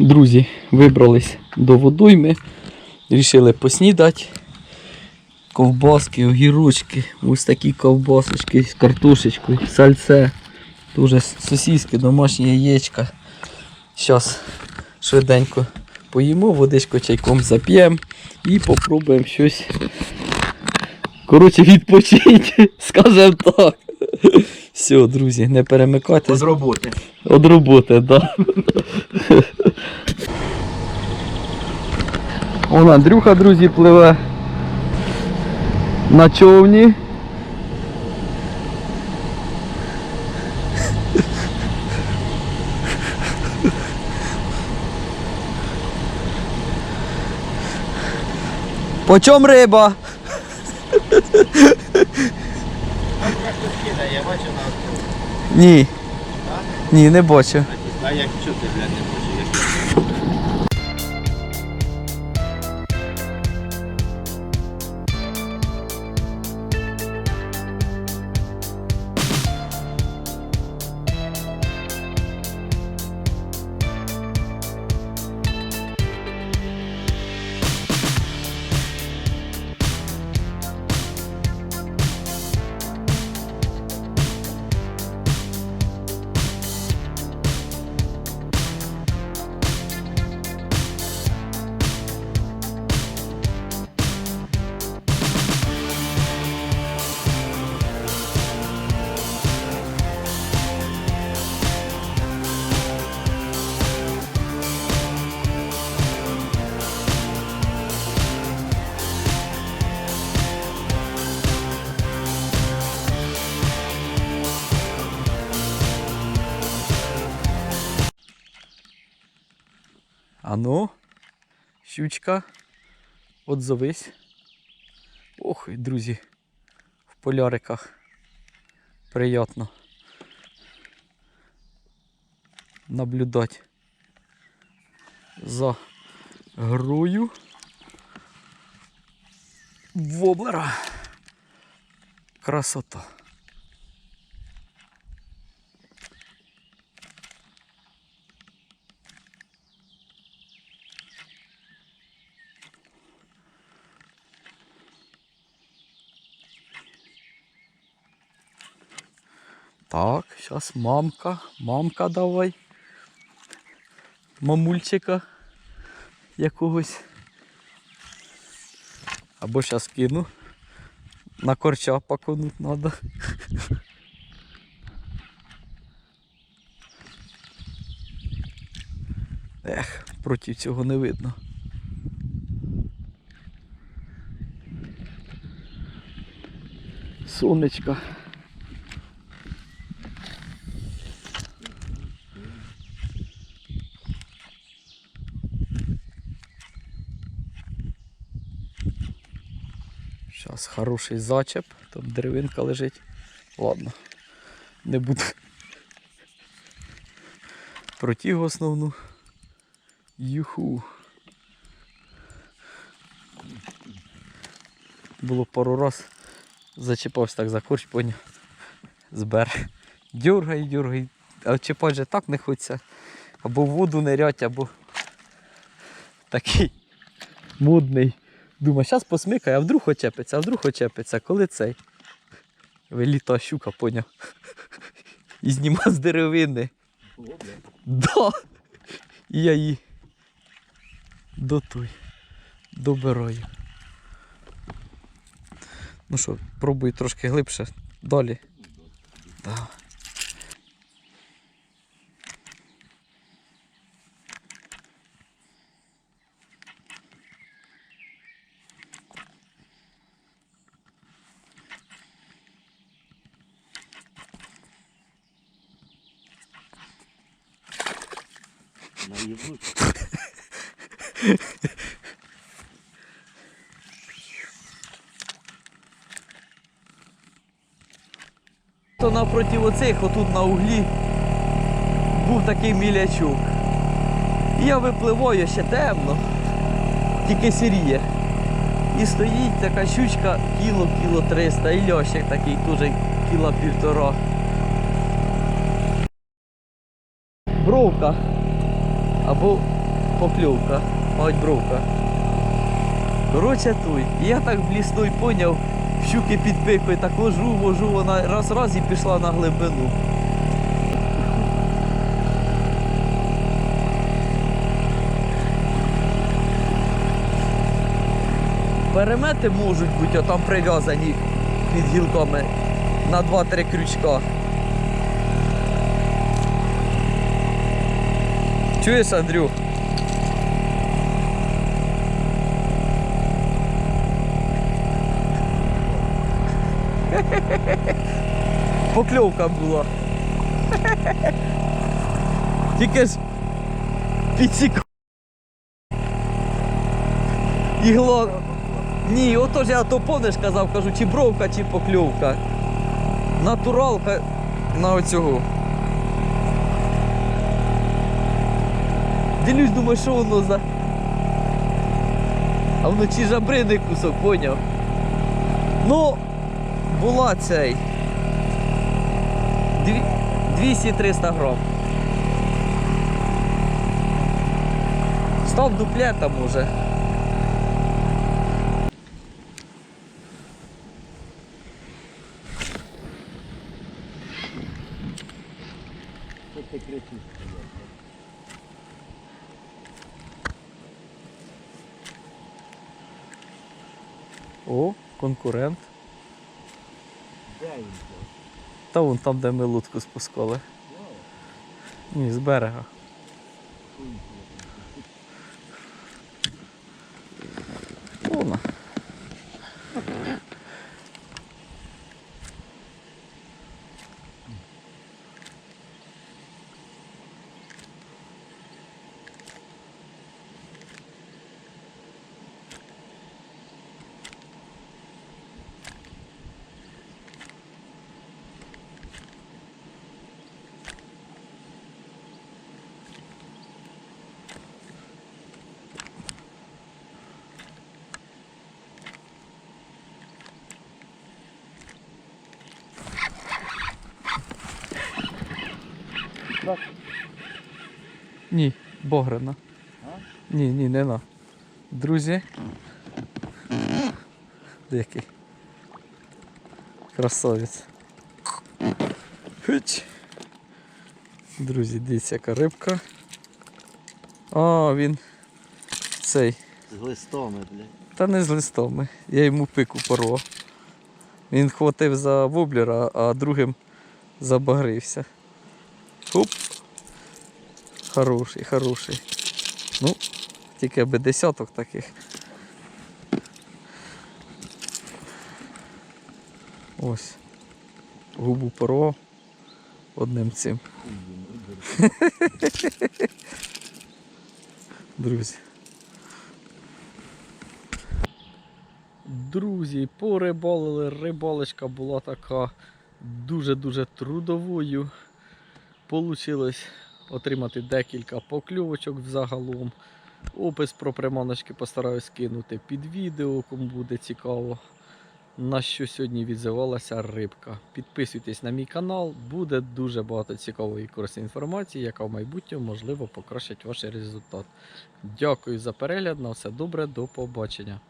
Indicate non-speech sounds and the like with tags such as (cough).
Друзі, вибрались до водойми, рішили поснідати. Ковбаски, огірочки, ось такі ковбасочки з картошечкою, сальце, дуже сосиски, домашні яєчка. Зараз швиденько поїмо, водичку чайком зап'ємо і попробуємо щось. Коротше, відпочити, (laughs) скажемо так. Все, друзі, не перемикайтесь. З роботи. От роботи, да. Он Андрюха, друзі, пливе на човні. По чому риба? Я бачу на Ні. Ні, не бачу. А як чути, ти, блядь, не А ну, щучка, отзовись. Ох, друзі, в поляриках. Приятно наблюдати за грою воблера. Красота. Так, зараз мамка, мамка давай. Мамульчика якогось. Або зараз кину. На корча поконуть треба. Ех, проти цього не видно. Сонечко. Зараз хороший зачеп, там деревинка лежить. Ладно, не буду. Протягу основну. Юху. Було пару раз. Зачіпався так за корч, поняв. Збер. Дюргай, дюргай. А чіпати же так не хочеться. Або в воду нирять, або такий модний. Думаю, зараз посмикає, а вдруг очепиться, а вдруг очепиться, коли цей. Виліта щука, поняв. І зніма з деревини. Да. І я її до той. Добираю. Ну що, пробую трошки глибше. Далі. Да. То напроти оцих, отут на углі, був такий мілячок. І я випливаю ще темно, тільки сіріє. І стоїть така щучка кіло, кіло 300, і льощик такий теж кіло півтора. Бровка. Або покльовка, бровка. Коротше туй. І я так бліснуй поняв, щуки під так ложу, ложу, вона раз-раз і пішла на глибину. Перемети можуть бути там прив'язані під гілками на 2-3 крючка. Чуєш, Андрюх? Покльовка була. Тільки ж підсік. Ігло. Ні, отож я то помниш казав, кажу, чи бровка, чи покльовка. Натуралка на оцього. Дивлюсь, думаю, що воно за. А вночі жабриний кусок, поняв. Ну, була цей. 200-300 грам. Став дуплетом уже. Що ти О, конкурент. Де він? Та вон там, де ми лутку спускали. Ні, з берега. Ні, Бограна. А? Ні, ні, не на. Друзі. Який? Красавець. Хич. Друзі, дивіться, яка рибка. А, він цей. З листоми, блядь. Та не з листами. Я йому пику порвав. Він хватив за воблера, а другим забагрився. Хоп. Хороший, хороший. Ну, тільки би десяток таких. Ось. Губу порвав одним цим. Друзі. Друзі, порибалили, рибалочка була така дуже-дуже трудовою. Получилось отримати декілька покльовочок взагалом. Опис про приманочки постараюсь кинути під відео, кому буде цікаво. На що сьогодні відзивалася рибка. Підписуйтесь на мій канал, буде дуже багато цікавої і корисної інформації, яка в майбутньому можливо покращить ваш результат. Дякую за перегляд, на все добре, до побачення.